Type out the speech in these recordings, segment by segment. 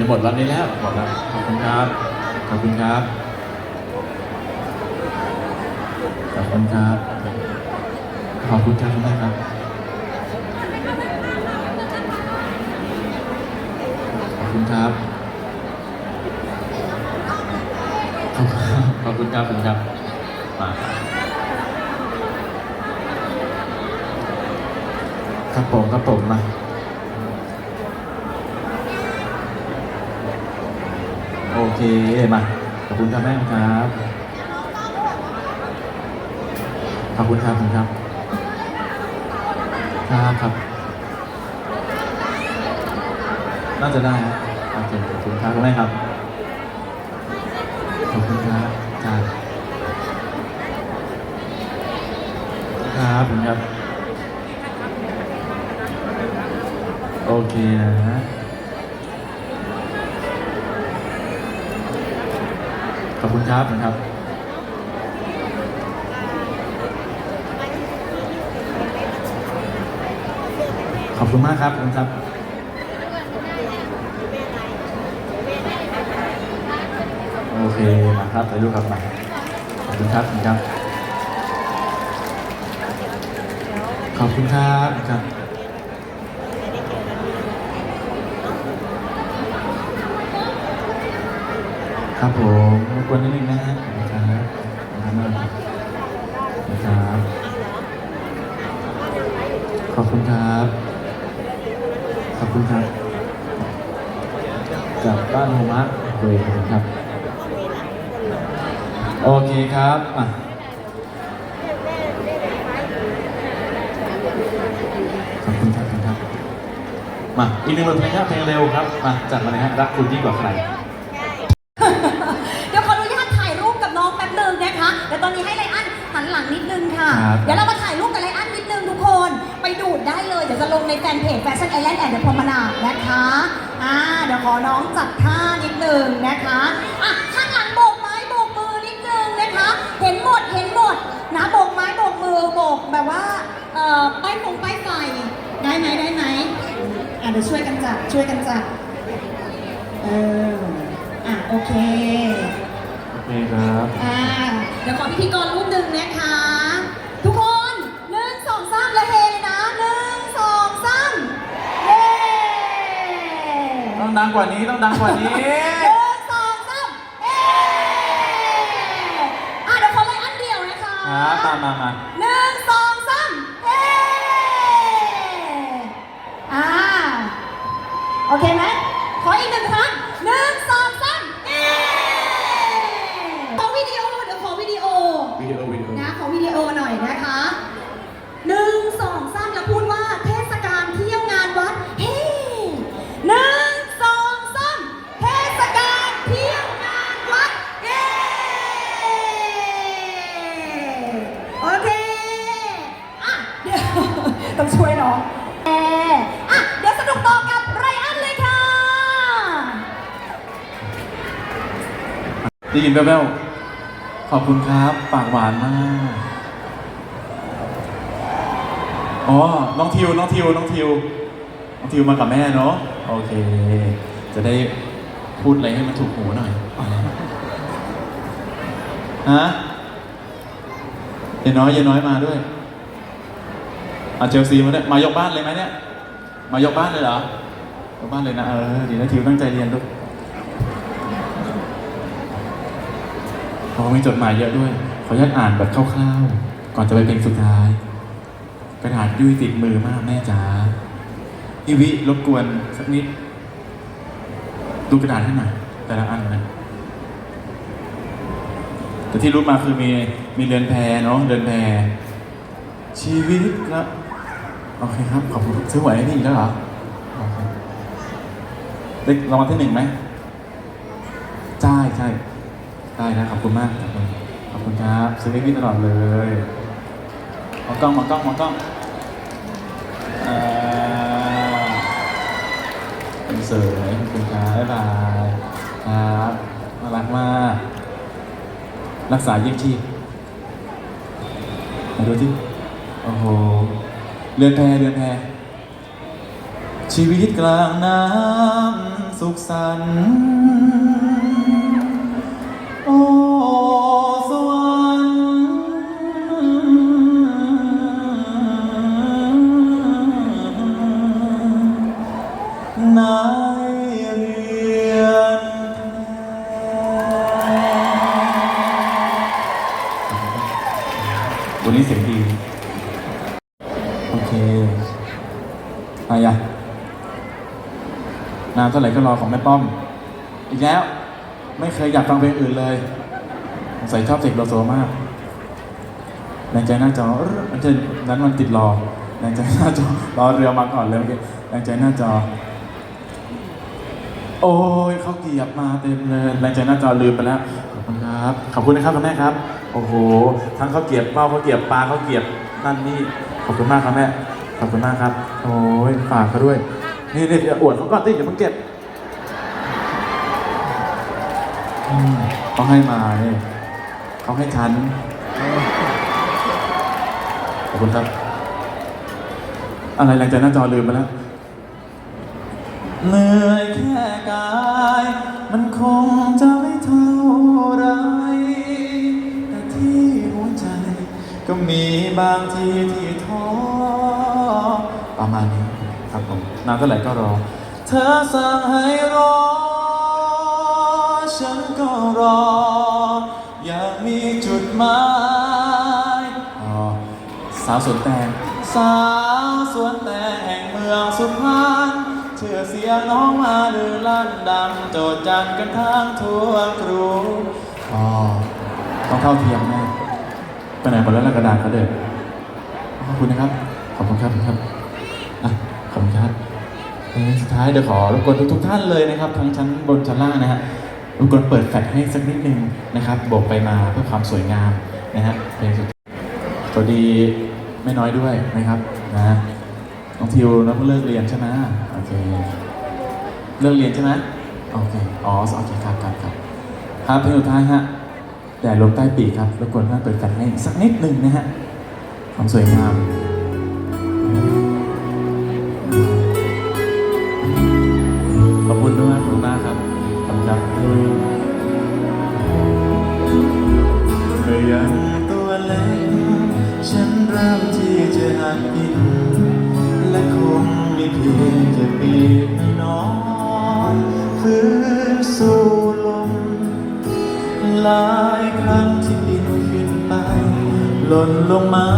จะหมดวันนี้แล้วหมดแล้ว ขอบคุณครับ ขอบคุณครับ ขอบคุณครับ ขอบคุณครับคุณแม่ครับ ขอบคุณครับ ขอบคุณครับขอบคุณครับขอบคุณครับ มาครับผมครับผมมา โอ เค มา ขอบคุณครับแม่ครับ ขอบคุณครับคุณครับ ครับครับ น่าจะได้นะโอเคขอบคุณครับคุณแม่ครับ ขอบคุณครับครับครับผมครับ โอเคนะ ครับขอบคุณครับขอบคุณมากครับคุณครับโอเคมาครับถ่ายรูครับมาขอบคุณครับครับ ขอบคุณครับครับ ครับผมรบกวนนิดนึงนะฮะขอบคุณครับขอบคุณครับนะครับ ขอบคุณครับ ขอบคุณครับ จากบ้านโฮมะเวย์ขอบคุณครับ โอเคครับอะขอบคุณครับขอบคุณครับ มา อีกหนึ่งบทเพลงครับเพลงเร็วครับ มาจัดมาเลยฮะรักคุณยิ่งกว่าใคร Fashion Island and the Promenade นะคะอ่าเดี๋ยวขอน้องจัดท่านิดนึงนะคะอะข้างหลังโบกไม้โบกมือนิดนึงนะคะ เห็นหมดเห็นหมดนะโบกไม้โบกมือโบกแบบว่าเอ่อป้ายฟงป้ายไฟได้ไหมได้ไหมอะเดี๋ยวช่วยกันจัดช่วยกันจัดเอออะโอเคโอเคครับอ่าเดี๋ยวขอพิธีกรรูปหนึ่งนะคะ ต้องดังกว่านี้ต้องดังกว่านี้ หนึ่งสองสามเย้อะเดี๋ยวขอไลน์อันเดียวนะคะครับมามามา หนึ่งสองสามเฮ้อ่า โอเคไหม ได้ยินแววขอบคุณครับ ปากหวานมาก อ๋อ น้องทิว น้องทิว น้องทิว น้องทิวมากับแม่เนาะ โอเค จะได้พูดอะไรให้มันถูกหูหน่อย ฮะเยายน้อยเยายน้อยมาด้วยอาเชลซีมาด้วยมายกบ้านเลยไหมเนี่ย มายกบ้านเลยเหรอ ยกบ้านเลยนะ เออ ดีนะทิวตั้งใจเรียนลูก เพราะว่ามีจดหมายเยอะด้วย ขออนุญาตอ่านแบบคร่าวๆ ก่อนจะไปเป็นสุดท้าย กระดาษยุ่ยติดมือมากแม่จ๋าพี่วิรบกวนสักนิด ดูกระดาษให้หน่อยแต่ละอันนะแต่ที่รู้มาคือมีมีเรือนแพเนาะเรือนแพชีวิตละโอเคครับ ขอบคุณซื้อหวยให้พี่อีกแล้วเหรอเคได้รางวัลที่หนึ่งไหมใช่ใช่ ได้นะขอบคุณมากขอบคุณขอบคุณครับซื้อให้พี่ตลอดเลยมองกล้องมองกล้องมองกล้องอ่าเป็นเสยขอบคุณครับบ๊ายบายครับน่ารักมากรักษาเยี่ยงชีพมาดูที่โอ้โหเรือนแพเรือนแพชีวิตกลางน้ำสุขสันต์ นายเรียนวันนี้เสียงดี โอเคอะไรอะนานเท่าไหร่ก็รอของแม่ป้อม อีกแล้ว ไม่เคยอยากฟังเพลงอื่นเลยสงสัยชอบเสกโลโซมากแรงใจหน้าจออ้อมันจะนั้นมันติดรอแรงใจหน้าจอรอเรือมาก่อนเลยเมื่อกี้แรงใจหน้าจอ โอ้ยเขาเกียบมาเต็มเลยแรงใจหน้าจอลืมไปแล้วขอบคุณครับขอบคุณนะครับคุณแม่ครับ โอ้โหทั้งเขาวเกียบเป้าเขาวเกียบปลาเขาวเกียบนั่นนี่ขอบคุณมากครับแม่ขอบคุณมากครับ โอ้ยฝากเขาด้วย นี่นี่อวดเขาก่อนสิอย่าเพิ่งเก็บเขาให้มาเนี่ยเขาให้ฉันขอบคุณครับ อะไรแรงใจหน้าจอลืมไปแล้ว เหนื่อยแค่กาย มันคงจะไม่เท่าไร แต่ที่หัวใจ ก็มีบางทีที่ท้อประมาณนี้ครับผมนานเท่าไหร่ก็รอ เธอสั่งให้รอ ฉันก็รอ อยากมีจุดหมายอ๋อสาวสวนแตงสาวสวนแตงแห่งเมืองสุพรรณเชื่ อเสียงน้องมาดือลั่นดัง โจดจันกันทางทั่วครูอ๋อต้องเท่าเทียมแน่ไปไหนหมดแล้วล่ะกระดาษเขาเด็ดขอบคุณนะครับ ขอบคุณครับขอบคุณครับอะขอบคุณครับสุดท้ายเดี๋ยวขอรบกวนทุกท่านเลยนะครับทั้งชั้นบนชั้นล่างนะฮะรบกวนเปิดแฟลชให้สักนิดนึงนะครับโบกไปมาเพื่อความสวยงามนะฮะเพลงสุดสวัสดีไม่น้อยด้วยนะครับนะ น้องทิวน้องเพิ่งเลิกเรียนใช่ไหมโอเค เลิกเรียนใช่ไหมโอเค อ๋อ โอเคครับครับครับครับเพลงสุดท้ายฮะแต่ลมใต้ปีกครับรบกวนท่านเปิดกันให้สักนิดหนึ่งนะฮะความสวยงามขอบคุณด้วยขอบคุณมากครับขอบคุณครับ แค่ปีกน้อยๆฟื้นสู่ลมหลายครั้งที่ดินขึ้นไปหล่นลงมา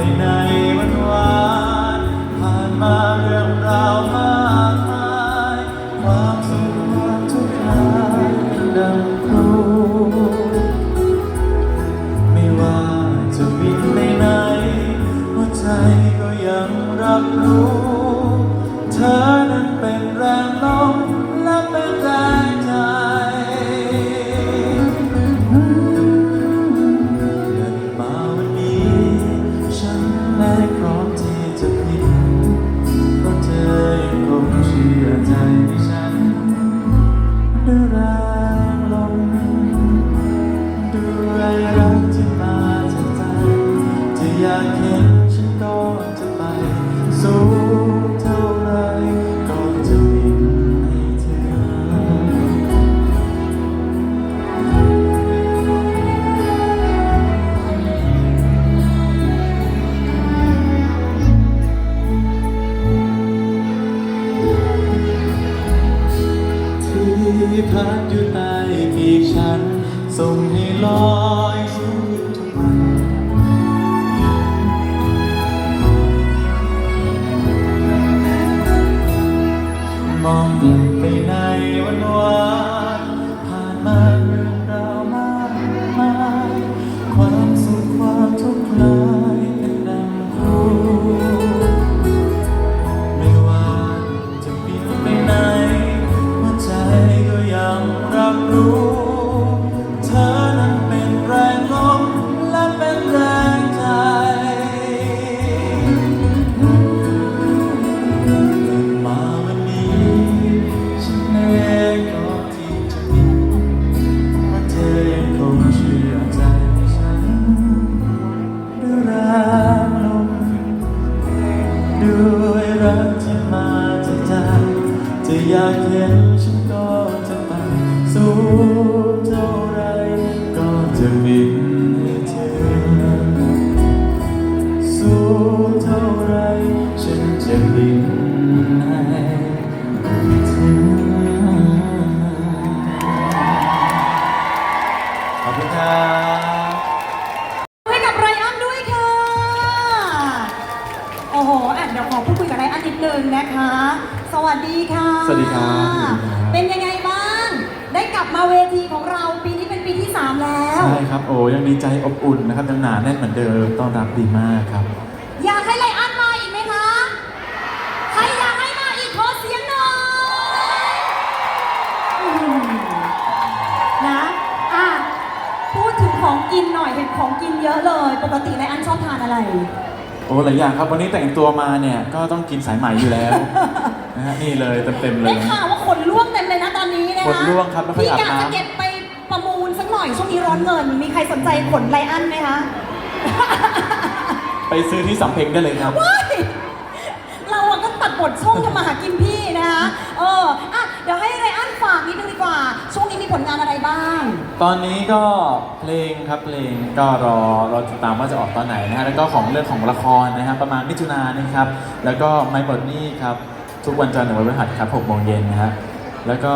กลั พักอยู่ใต้ปีกฉันส่งให้ลอย อยากเห็นฉันก็จะไปสู่ มาเวทีของเราปีนี้เป็นปีที่ 3 แล้ว ใช่ครับโอ้ยังมีใจอบอุ่นนะครับยังหนาแน่นเหมือนเดิมต้อนรับดีมากครับ อยากให้ไลอ้อนมาอีกไหมคะ ใครอยากให้มาอีกขอเสียงหน่อยอืมนะอะพูดถึงของกินหน่อยเห็นของกินเยอะเลย ปกติไลอ้อนชอบทานอะไร โอ้หลายอย่างครับวันนี้แต่งตัวมาเนี่ยก็ต้องกินสายไหมอยู่แล้ว นะฮะนี่เลยเต็มๆเลได้ย ข่าวว่าขนล่วงเต็มเลยนะต อนนี้นะคะขนร่วงครับไม่ค่อยพี่อาบกะน้ำจะเก็บไปประมูลสักหน่อยช่วงนี้ร้อนเงิน มีใครสนใจขนไลอ้อนไหมคะ ไปซื้อที่สำเพ็งได้เลยครับ ว้ายเราอะก็ตัดบทช่วงทำมาหากินพี่นะคะเอออะเดี๋ยวให้ไรอันฝากนิดนึงดีกว่า ช่วงนี้มีผลงานอะไรบ้าง ตอนนี้ก็เพลงครับเพลงก็รอรอติดตามว่าจะออกตอนไหนนะฮะแล้วก็ของเรื่องของละครนะครับประมาณมิถุนายนนี้ครับ แล้วก็ไมค์บอดนี่ครับ ทุกวันจันทร์ถึงวันพฤหัสครับ6โมงเย็นนะฮะ แล้วก็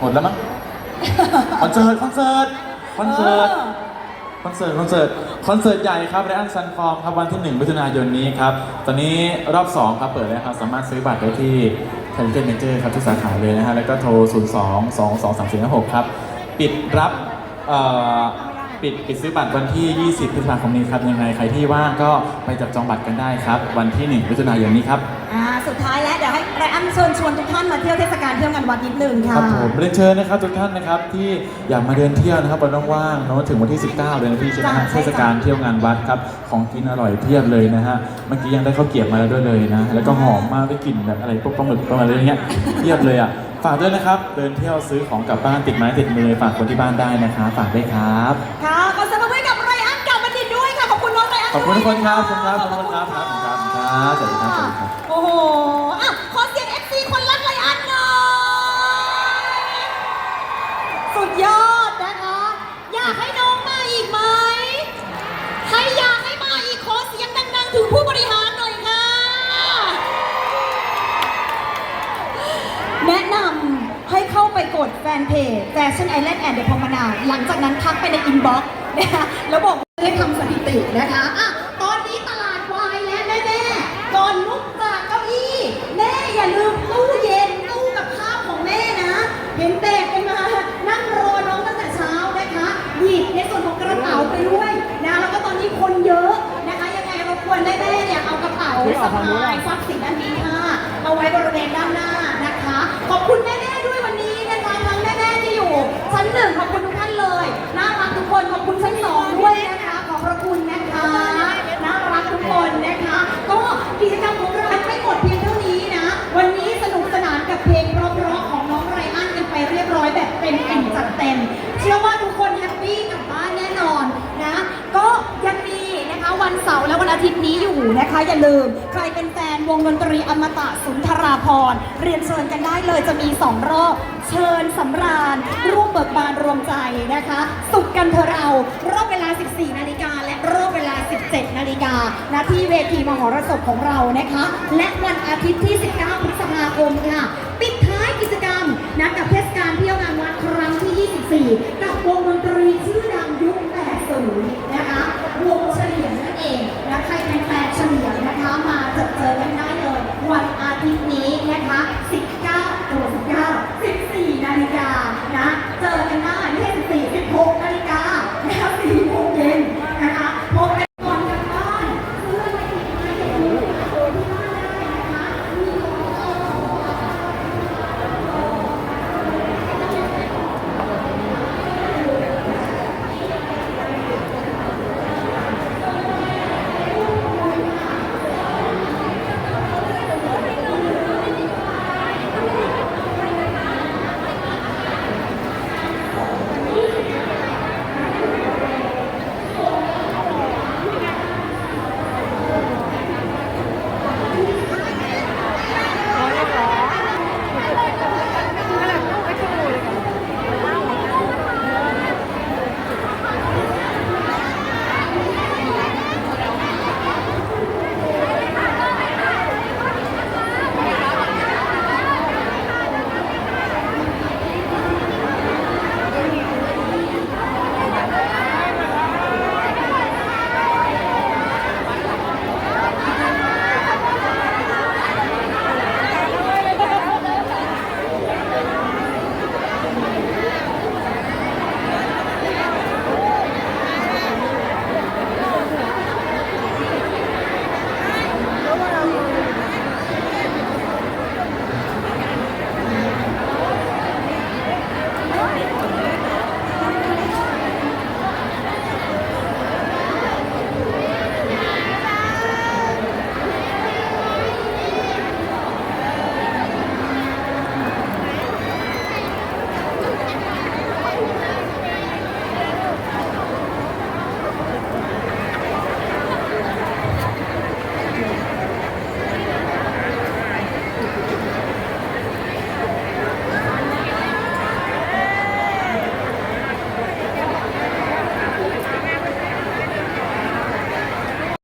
หมดแล้วมั้ง คอนเสิร์ตคอนเสิร์ตคอนเสิร์ตคอนเสิร์ตคอนเสิร์ตคอนเสิร์ตใหญ่ครับไรอันซันฟอร์มครับวันที่1มิถุนายนนี้ครับ ตอนนี้รอบ 2 ครับเปิดแล้วครับ สามารถซื้อบัตรได้ที่เทนเทนเมเจอร์ครับทุกสาขาเลยนะฮะ แล้วก็โทร 0 2 2 2 3 4 5 6 ครับ ปิดรับเอ่อ ปิดปิดซื้อบัตรวันที่ 20 พฤษภาคมนี้ครับ ยังไงใครที่ว่างก็ไปจับจองบัตรกันได้ครับ วันที่1มิถุนายนนี้ครับ อ่าสุดท้ายแล้วเดี๋ยวให้ไรอันเชิญชวนทุกท่านมาเที่ยวเทศกาลเที่ยวงานวัดนิดนึงคค่ะ รับผมเรียนเชิญนะครับทุกท่านนะครับที่อยากมาเดินเที่ยวนะครับวันว่างๆเนอะถึงวันที่ 19เดือนที่ใช่ไหมฮะจ้ะใช่เทจ้ะศกาลเที่ยวงานวัดครับของกินอร่อยเพียบเลยนะฮะเมื่อกี้ยังได้ข้าวเกรี๊ยวมาแล้วด้วยเลยนะแล้วก็หอมมากได้กลิ่นแบบอะไรพวกปลาหมึกปลาอะไรอย่างเงี้ยเพียบเลยอะฝากด้วยนะครับเดินเที่ยวซื้อของกลับบ้านติดไม้ติดมือฝากคนที่บ้านได้นะครับฝากด้วยครับ ค่ะ ขอบคุณทุกคนครับขอบคุณครับขอบคุณครับขอบคุณครับสวัสดีครับสวัสดีครับโอ้โหอะขอเสียง FC คนรักไรอันหน่อยสุดยอดนะคะ อยากให้น้องมาอีกไหมใครอยากให้มาอีกขอเสียงดังๆ ถึงผู้บริหารหน่อยค่ะ แนะนำให้เข้าไปกดแฟนเพจ Fashion Island and the Promenade หลังจากนั้นทักไปในอินบ็อกซ์นะคะแล้วบอก ตินะคะอะตอนนี้ตลาดวายแล้วแม่ๆก่อนลุกจากเก้าอี้แม่อย่าลืมตู้เย็นตู้กับข้าวของแม่นะ เห็นแบกกันมา นั่งรอน้องตั้งแต่เช้านะคะหยิบในส่วนของกระเป๋าไปด้วยนะแล้วก็ตอนนี้คนเยอะนะคะ ยังไงรบกวนแม่ๆเนี่ยเอากระเป๋าสะพายทรัพย์สินอันนี้ค่ะเอาไว้บริเวณด้านหน้านะคะ ขอบคุณแม่ๆด้วยวันนี้นะคะทั้งแม่ๆที่อยู่ชั้นหนึ่งขอบคุณทุกท่านเลยน่ารักทุกคนขอบคุณชั้นสองด้วยนะคะขอบพระ คุณนะคะน่ารักทุกคนนะคะ ก็กิจกรรมของเราไม่หมดเพียงเท่านี้นะ วันนี้สนุกสนานกับเพลงเพราะๆของน้องไรอันกันไปเรียบร้อยแบบเต็มอิ่มจัดเต็ม เชื่อว่าทุกคนแฮปปี้กลับบ้านแน่นอนนะ ก็ยังมีนะคะวันเสาร์และวันอาทิตย์นี้อยู่นะคะ อย่าลืมใครเป็นแฟนวงดนตรีอมตะสุนทราพรเรียนเชิญกันได้เลยจะมี2รอบเชิญสำราญ ร่วมเบิกบานรวมใจนะคะ สุขกันเถอะเรารอบเวลา 14 นาฬิกา รอบเวลา 17 นาฬิกาณที่เวทีมหรสพของเรานะคะ และวันอาทิตย์ที่ 19 พฤษภาคมค่ะปิ